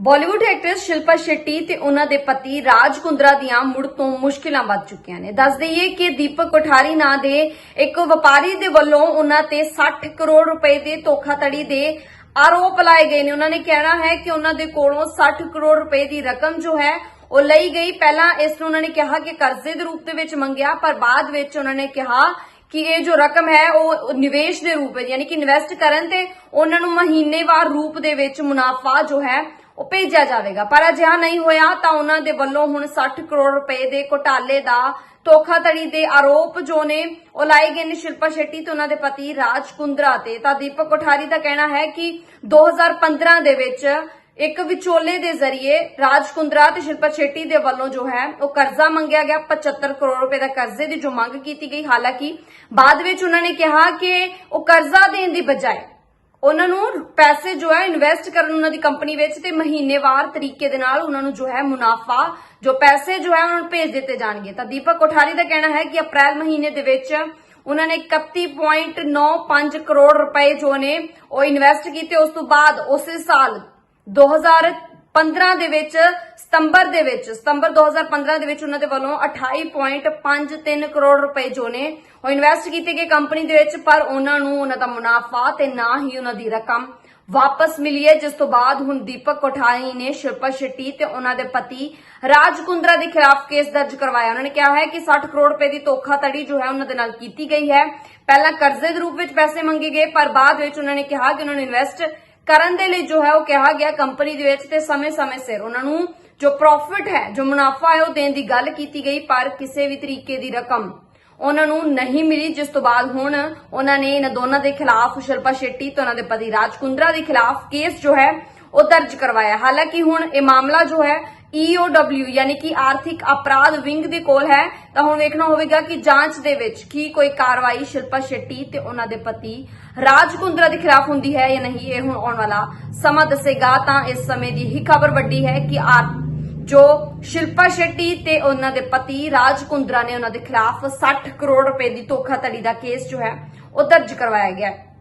Bollywood actress Shilpa Shetty ਤੇ ਉਹਨਾਂ ਦੇ ਪਤੀ ਰਾਜ ਕੁੰਦਰਾ ਦੀਆਂ ਮੁੜ ਤੋਂ ਮੁਸ਼ਕਿਲਾਂ ਵੱਧ ਚੁੱਕੀਆਂ ਨੇ। ਦੱਸ ਦਈਏ ਕਿ ਦੀਪਕ ਕੋਠਾਰੀ ਨਾਂ ਦੇ ਇੱਕ ਵਪਾਰੀ ਦੇ ਵੱਲੋਂ ਉਹਨਾਂ ਤੇ 60 ਕਰੋੜ ਰੁਪਏ ਦੇ ਧੋਖਾਧੜੀ ਦੇ ਆਰੋਪ ਲਾਏ ਗਏ ਨੇ। ਉਹਨਾਂ ਨੇ ਕਹਿਣਾ ਹੈ ਕਿ ਉਹਨਾਂ ਦੇ ਕੋਲੋਂ 60 ਕਰੋੜ ਰੁਪਏ ਦੀ ਰਕਮ ਜੋ ਹੈ, ਉਹ ਲਈ ਗਈ। ਪਹਿਲਾਂ ਇਸ ਨੂੰ ਉਹਨਾਂ ਨੇ ਕਿਹਾ ਕਿ ਕਰਜ਼ੇ ਦੇ ਰੂਪ ਦੇ ਵਿੱਚ ਮੰਗਿਆ, ਪਰ ਬਾਅਦ ਵਿੱਚ ਉਹਨਾਂ ਨੇ ਕਿਹਾ ਕਿ ਇਹ ਜੋ ਰਕਮ ਹੈ, ਉਹ ਨਿਵੇਸ਼ ਦੇ ਰੂਪ ਵਿੱਚ ਯਾਨੀ ਕਿ ਇਨਵੈਸਟ ਕਰਨ ਤੇ ਉਹਨਾਂ ਨੂੰ ਮਹੀਨੇਵਾਰ ਰੂਪ ਦੇ ਵਿੱਚ ਮੁਨਾਫਾ ਜੋ ਹੈ ਉਹ ਭੇਜਿਆ ਜਾਵੇਗਾ। ਪਰ ਅਜਿਹਾ ਨਹੀਂ ਹੋਇਆ ਤਾਂ ਉਹਨਾਂ ਦੇ ਵੱਲੋਂ ਹੁਣ 60 ਕਰੋੜ ਰੁਪਏ ਦੇ ਘੁਟਾਲੇ ਦਾ ਧੋਖਾਧੜੀ ਦੇ ਆਰੋਪ ਜੋ ਨੇ, ਉਹ ਲਾਏ ਗਏ ਨੇ ਸ਼ਿਲਪਾ ਸ਼ੈੱਟੀ ਤੇ ਉਹਨਾਂ ਦੇ ਪਤੀ ਰਾਜ ਕੁੰਦਰਾ ਤੇ। ਤਾਂ ਦੀਪਕ ਕੋਠਾਰੀ ਦਾ ਕਹਿਣਾ ਹੈ ਕਿ 2015 ਦੇ ਵਿੱਚ ਇੱਕ ਵਿਚੋਲੇ ਦੇ ਜ਼ਰੀਏ ਰਾਜ ਕੁੰਦਰਾ ਤੇ ਸ਼ਿਲਪਾ ਸ਼ੈੱਟੀ ਦੇ ਵੱਲੋਂ ਜੋ ਹੈ, ਉਹ ਕਰਜ਼ਾ ਮੰਗਿਆ ਗਿਆ। 75 ਕਰੋੜ ਰੁਪਏ ਦਾ ਕਰਜ਼ੇ ਦੀ ਜੋ ਮੰਗ ਕੀਤੀ ਗਈ। ਹਾਲਾਂਕਿ ਬਾਅਦ ਵਿੱਚ ਉਹਨਾਂ ਨੇ ਕਿਹਾ ਕਿ ਉਹ ਕਰਜ਼ਾ ਦੇਣ ਦੀ ਬਜਾਏ ਉਹਨਾਂ ਨੂੰ ਪੈਸੇ ਜੋ ਹੈ ਇਨਵੈਸਟ ਕਰਨ ਉਹਨਾਂ ਦੀ ਕੰਪਨੀ ਵਿੱਚ ਤੇ ਮਹੀਨੇਵਾਰ ਤਰੀਕੇ ਦੇ ਨਾਲ ਉਹਨਾਂ ਨੂੰ ਜੋ ਹੈ ਮੁਨਾਫਾ, ਜੋ ਪੈਸੇ ਜੋ ਹੈ ਉਹਨਾਂ ਨੂੰ ਭੇਜ ਦਿੱਤੇ ਜਾਣਗੇ। ਤਾਂ ਦੀਪਕ ਕੋਠਾਰੀ ਦਾ ਕਹਿਣਾ ਹੈ ਕਿ ਅਪ੍ਰੈਲ ਮਹੀਨੇ ਦੇ ਵਿੱਚ ਉਹਨਾਂ ਨੇ 31.95 ਕਰੋੜ ਰੁਪਏ ਜੋ ਨੇ ਉਹ ਇਨਵੈਸਟ ਕੀਤੇ। ਉਸ ਤੋਂ ਬਾਅਦ ਉਸੇ ਸਾਲ 2015 ਦੇ ਵਿੱਚ, ਸਤੰਬਰ ਦੇ ਵਿੱਚ, ਸਤੰਬਰ 2015 ਦੇ ਵਿੱਚ ਉਹਨਾਂ ਦੇ ਵੱਲੋਂ 28.53 ਕਰੋੜ ਰੁਪਏ ਜੋ ਨੇ ਉਹ ਇਨਵੈਸਟ ਕੀਤੇ ਗਏ ਕੰਪਨੀ ਦੇ ਵਿੱਚ, ਪਰ ਉਹਨਾਂ ਨੂੰ ਉਹਨਾਂ ਦਾ ਮੁਨਾਫਾ ਤੇ ਨਾ ਹੀ ਉਹਨਾਂ ਦੀ ਰਕਮ ਵਾਪਸ ਮਿਲੀ ਹੈ, ਜਿਸ ਤੋਂ ਬਾਅਦ ਹੁਣ ਦੀਪਕ ਕੋਠਾਰੀ ਨੇ ਸ਼ਿਲਪਾ ਸ਼ੈੱਟੀ ਤੇ ਉਹਨਾਂ ਦੇ ਪਤੀ ਰਾਜ ਕੁੰਦਰਾ ਦੇ ਖਿਲਾਫ ਕੇਸ ਦਰਜ ਕਰਵਾਇਆ। ਉਹਨਾਂ ਨੇ ਕਿਹਾ ਹੈ ਕਿ 60 ਕਰੋੜ ਰੁਪਏ ਦੀ ਧੋਖਾਧੜੀ ਜੋ ਹੈ ਉਹਨਾਂ ਦੇ ਨਾਲ ਕੀਤੀ ਗਈ ਹੈ। ਪਹਿਲਾਂ ਕਰਜ਼ੇ ਦੇ ਰੂਪ ਵਿੱਚ ਪੈਸੇ ਮੰਗੇ ਗਏ, ਪਰ ਬਾਅਦ ਵਿੱਚ ਉਹਨਾਂ ਨੇ ਕਿਹਾ ਕਿ ਉਹਨਾਂ ਨੂੰ ਇਨਵੈਸਟ ਕਰਨ ਦੇ ਲਈ ਜੋ ਹੈ ਉਹ ਕਿਹਾ ਗਿਆ ਕੰਪਨੀ ਦੇ ਵਿੱਚ ਤੇ ਸਮੇਂ-ਸਮੇਂ ਸਿਰ। ਉਹਨਾਂ ਨੂੰ ਜੋ ਪ੍ਰੋਫਿਟ ਹੈ, ਜੋ ਮੁਨਾਫਾ ਹੈ ਉਹ ਦੇਣ ਦੀ ਗੱਲ ਕੀਤੀ ਗਈ, ਪਰ ਕਿਸੇ ਵੀ ਤਰੀਕੇ ਦੀ ਰਕਮ ਉਹਨਾਂ ਨੂੰ ਨਹੀਂ ਮਿਲੀ, ਜਿਸ ਤੋਂ ਬਾਅਦ ਹੁਣ ਉਹਨਾਂ ਨੇ ਇਹਨਾਂ ਦੋਨਾਂ ਦੇ ਖਿਲਾਫ ਸ਼ਿਲਪਾ ਸ਼ੈੱਟੀ ਤੇ ਉਹਨਾਂ ਦੇ ਪਤੀ ਰਾਜ ਕੁੰਦਰਾ ਦੇ ਖਿਲਾਫ ਕੇਸ ਜੋ ਹੈ ਉਹ ਦਰਜ ਕਰਵਾਇਆ। ਹਾਲਾਂਕਿ ਹੁਣ ਇਹ ਮਾਮਲਾ ਜੋ ਹੈ EOW ਯਾਨੀ ਕਿ ਆਰਥਿਕ ਅਪਰਾਧ ਵਿੰਗ ਦੇ ਕੋਲ ਹੈ। ਤਾਂ ਹੁਣ ਵੇਖਣਾ ਹੋਵੇਗਾ ਕਿ ਜਾਂਚ ਦੇ ਵਿੱਚ ਕੀ ਕੋਈ ਕਾਰਵਾਈ ਸ਼ਿਲਪਾ ਸ਼ੈੱਟੀ ਤੇ ਉਹਨਾਂ ਦੇ ਪਤੀ ਰਾਜ ਕੁੰਦਰਾ ਦੇ ਖਿਲਾਫ ਹੁੰਦੀ ਹੈ ਜਾਂ ਨਹੀਂ, ਇਹ ਹੁਣ ਆਉਣ ਵਾਲਾ ਸਮਾਂ ਦੱਸੇਗਾ। ਤਾਂ ਇਸ ਸਮੇਂ ਦੀ ਹੀ ਖਬਰ ਵੱਡੀ ਹੈ ਕਿ ਆਰ ਜੋ ਸ਼ਿਲਪਾ ਸ਼ੈੱਟੀ ਤੇ ਉਹਨਾਂ ਦੇ ਪਤੀ ਰਾਜ ਕੁੰਦਰਾ ਨੇ ਉਹਨਾਂ ਦੇ ਖਿਲਾਫ 60 ਕਰੋੜ ਰੁਪਏ ਦੀ ਧੋਖਾਧੜੀ ਦਾ ਕੇਸ ਜੋ ਹੈ, ਉਹ ਦਰਜ ਕਰਵਾਇਆ ਗਿਆ ਹੈ।